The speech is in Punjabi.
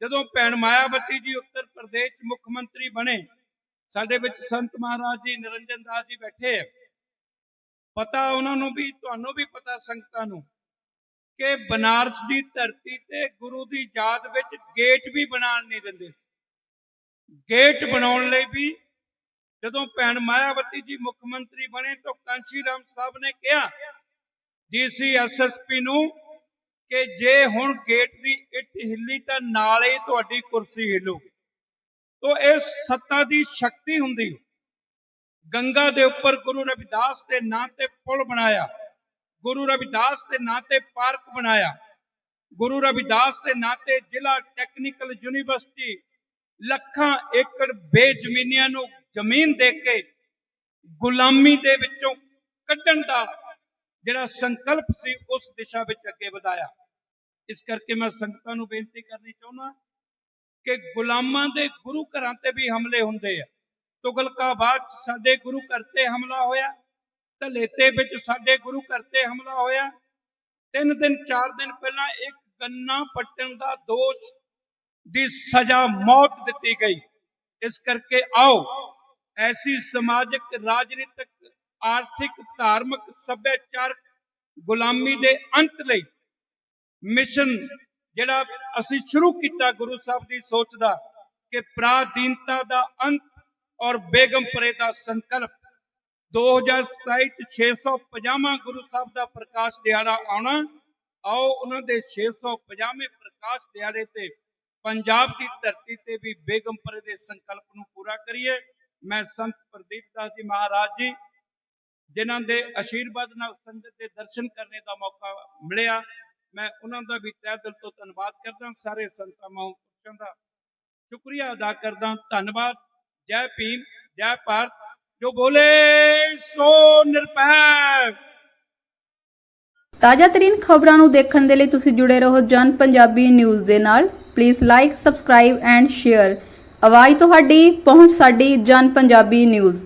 ਜਦੋਂ ਭੈਣ ਮਾਇਆਵਤੀ ਜੀ ਉੱਤਰ ਪ੍ਰਦੇਸ਼ ਮੁੱਖ ਮੰਤਰੀ ਬਣੇ, ਸਾਡੇ ਵਿੱਚ ਸੰਤ ਮਹਾਰਾਜ ਜੀ, ਨਿਰੰਜਨ ਦਾਸ ਜੀ ਬੈਠੇ ਆ। ਪਤਾ ਉਹਨਾਂ ਨੂੰ ਵੀ, ਤੁਹਾਨੂੰ ਵੀ ਪਤਾ ਸੰਗਤਾਂ ਨੂੰ ਕਿ ਬਨਾਰਸ ਦੀ ਧਰਤੀ ਤੇ ਗੁਰੂ ਦੀ ਯਾਦ ਵਿੱਚ ਗੇਟ ਵੀ ਬਣਾਉਣ ਨਹੀਂ ਦਿੰਦੇ ਗੇਟ ਬਣਾਉਣ ਲਈ ਵੀ ਜਦੋਂ ਭੈਣ ਮਾਇਆਵਤੀ ਜੀ ਮੁੱਖ ਮੰਤਰੀ ਬਣੇ ਤਾਂ ਕਾਂਚੀ ਰਾਮ ਸਾਹਿਬ ਨੇ ਕਿਹਾ ਡੀਸੀ ਐਸਐਸਪੀ ਨੂੰ ਕਿ ਜੇ ਹੁਣ ਗੇਟ ਦੀ ਇੱਟ ਹਿੱਲੀ ਤਾਂ ਨਾਲ ਹੀ ਤੁਹਾਡੀ ਕੁਰਸੀ ਹਿੱਲੂਗੀ। ਤੋ ਇਹ ਸੱਤਾ ਦੀ ਸ਼ਕਤੀ ਹੁੰਦੀ। ਗੰਗਾ ਦੇ ਉੱਪਰ ਗੁਰੂ ਰਵਿਦਾਸ ਦੇ ਨਾਂ ਤੇ ਪੁਲ ਬਣਾਇਆ। ਗੁਰੂ ਰਵਿਦਾਸ ਦੇ ਨਾਂ ਤੇ ਪਾਰਕ ਬਣਾਇਆ। ਗੁਰੂ ਰਵਿਦਾਸ ਦੇ ਨਾਂ ਤੇ ਜ਼ਿਲ੍ਹਾ ਟੈਕਨੀਕਲ ਯੂਨੀਵਰਸਿਟੀ ਲੱਖਾਂ ਏਕੜ ਬੇਜ਼ਮੀਨੀਆਂ ਨੂੰ ਜ਼ਮੀਨ ਦੇ ਕੇ ਗੁਲਾਮੀ ਦੇ ਵਿੱਚੋਂ ਕੱਢਣ ਦਾ ਜਿਹੜਾ ਸੰਕਲਪ ਸੀ, ਉਸ ਦਿਸ਼ਾ ਵਿੱਚ ਅੱਗੇ ਵਧਾਇਆ। ਇਸ ਕਰਕੇ ਮੈਂ ਸੰਗਤਾਂ ਨੂੰ ਬੇਨਤੀ ਕਰਨੀ ਚਾਹੁੰਦਾ ਕਿ ਗੁਲਾਮਾਂ ਦੇ ਗੁਰੂ ਘਰਾਂ ਤੇ ਵੀ ਹਮਲੇ ਹੁੰਦੇ ਆ। ਤੁਗਲਕਾਬਾਦ ਸਾਡੇ ਗੁਰੂ ਘਰ ਤੇ ਹਮਲਾ ਹੋਇਆ, ਧਲੇਤੇ ਵਿੱਚ ਸਾਡੇ ਗੁਰੂ ਘਰ ਤੇ ਹਮਲਾ ਹੋਇਆ। ਤਿੰਨ ਦਿਨ, ਚਾਰ ਦਿਨ ਪਹਿਲਾਂ ਇੱਕ ਗੰਨਾ ਪੱਟਣ ਦਾ ਦੋਸ਼ ਦੀ ਸਜ਼ਾ ਮੌਤ ਦਿੱਤੀ ਗਈ। ਇਸ ਕਰਕੇ ਆਓ, ਐਸੀ ਸਮਾਜਿਕ, ਰਾਜਨੀਤਿਕ, ਆਰਥਿਕ, ਧਾਰਮਿਕ, ਸੱਭਿਆਚਾਰਕ ਗੁਲਾਮੀ ਦੇ ਅੰਤ ਲਈ ਮਿਸ਼ਨ ਜਿਹੜਾ ਅਸੀਂ ਸ਼ੁਰੂ ਕੀਤਾ ਗੁਰੂ ਸਾਹਿਬ ਦੀ ਸੋਚ ਦਾ, ਕਿ ਪ੍ਰਾਧੀਨਤਾ ਦਾ ਅੰਤ ਔਰ ਬੇਗਮਪੁਰੇ ਦਾ ਸੰਕਲਪ। 2027 650ਵਾਂ ਗੁਰੂ ਸਾਹਿਬ ਦਾ ਪ੍ਰਕਾਸ਼ ਦਿਹਾੜਾ ਆਉਣਾ, ਆਓ ਉਹਨਾਂ ਦੇ 650ਵੇਂ ਪ੍ਰਕਾਸ਼ ਦਿਹਾੜੇ ਤੇ ਪੰਜਾਬ ਦੀ ਧਰਤੀ ਤੇ ਵੀ ਬੇਗਮਪੁਰੇ ਦੇ ਸੰਕਲਪ ਨੂੰ ਪੂਰਾ ਕਰੀਏ। ਮੈਂ ਸੰਤ ਪ੍ਰਦੀਪ ਦਾਸ ਜੀ ਮਹਾਰਾਜ ਜੀ, ਜਿਨ੍ਹਾਂ ਦੇ ਆਸ਼ੀਰਵਾਦ ਨਾਲ ਸੰਗਤ ਦੇ ਦਰਸ਼ਨ ਕਰਨੇ ਦਾ ਮੌਕਾ ਮਿਲਿਆ। ਮੈਂ ਉਹਨਾਂ ਦਾ ਵੀ ਤਹਿ ਦਿਲ ਤੋਂ ਧੰਨਵਾਦ ਕਰਦਾ, ਸਾਰੇ ਸੰਤਾਂ ਮਹਾਂਪੁਰਸ਼ਾਂ ਦਾ ਸ਼ੁਕਰੀਆ ਅਦਾ ਕਰਦਾ, ਧੰਨਵਾਦ, ਜੈ ਭੀਮ, ਜੈ ਭਾਰਤ, ਜੋ ਬੋਲੇ ਸੋ ਨਿਰਭੈ ਤਾਜ਼ਾ ਤਰੀਨ ਖਬਰਾਂ ਨੂੰ ਦੇਖਣ ਦੇ ਲਈ ਤੁਸੀਂ ਜੁੜੇ ਰਹੋ ਜਨ ਪੰਜਾਬੀ ਨਿਊਜ਼ ਦੇ ਨਾਲ। Please like subscribe and share ਆਵਾਜ਼ ਤੁਹਾਡੀ, ਪਹੁੰਚ ਸਾਡੀ ਜਨ ਪੰਜਾਬੀ ਨਿਊਜ਼।